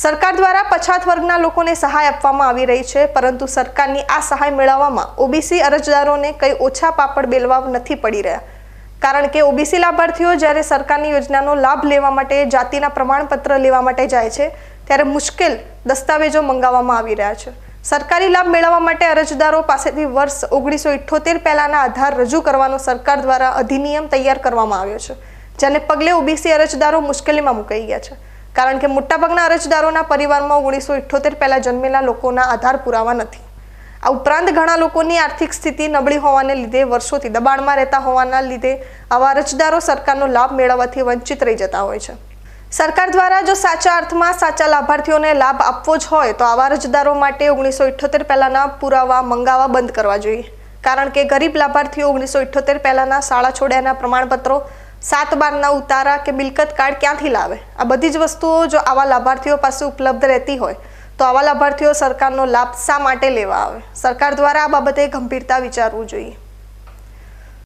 સરકાર દ્વારા પછાત વર્ગના લોકોને સહાય આપવામાં આવી રહી છે, પરંતુ સરકારની આ સહાય મેળવવામાં ઓબીસી અરજદારોને કંઈ ઓછા પાપડ બેલવા નથી પડી રહ્યા. કારણ કે ઓબીસી લાભાર્થીઓ જ્યારે સરકારની યોજનાનો લાભ લેવા માટે, જાતિના પ્રમાણપત્ર લેવા માટે જાય છે, ત્યારે મુશ્કેલ દસ્તાવેજો મંગાવવામાં આવી રહ્યા છે. સરકારી લાભ મેળવવા માટે અરજદારો પાસેથી વર્ષ ઓગણીસો ઇઠ્ઠોતેર પહેલાના આધાર રજૂ કરવાનો સરકાર દ્વારા અધિનિયમ તૈયાર કરવામાં આવ્યો છે, જેને પગલે ઓબીસી અરજદારો મુશ્કેલીમાં મુકાઈ ગયા છે. કારણ કે મોટાભાગના અરજદારોના પરિવારમાં ઓગણીસો ઇઠ્ઠોતેર પહેલા જન્મેલા લોકોના આધાર પુરાવા નથી. આ ઉપરાંત ઘણા લોકોની આર્થિક સ્થિતિ નબળી હોવાને લીધે વર્ષોથી દબાણમાં રહેતા હોવાના લીધે આવા અરજદારો સરકારનો લાભ મેળવવાથી વંચિત રહી જતા હોય છે. સરકાર દ્વારા જો સાચા અર્થમાં સાચા લાભાર્થીઓને લાભ આપવો જ હોય તો આવા અરજદારો માટે ઓગણીસો ઇઠ્ઠોતેર પહેલાના પુરાવા મંગાવવા બંધ કરવા જોઈએ. કારણ કે ગરીબ લાભાર્થીઓ ઓગણીસો ઇઠ્ઠોતેર પહેલાંના શાળા છોડ્યાના પ્રમાણપત્રો સાત બારના ઉતારા કે મિલકત કાર્ડ ક્યાંથી લાવે? આ બધી જ વસ્તુઓ જો આવા લાભાર્થીઓ પાસે ઉપલબ્ધ રહેતી હોય, તો આવા લાભાર્થીઓ સરકારનો લાભ શા માટે લેવા આવે? સરકાર દ્વારા આ બાબતે ગંભીરતા વિચારવું જોઈએ.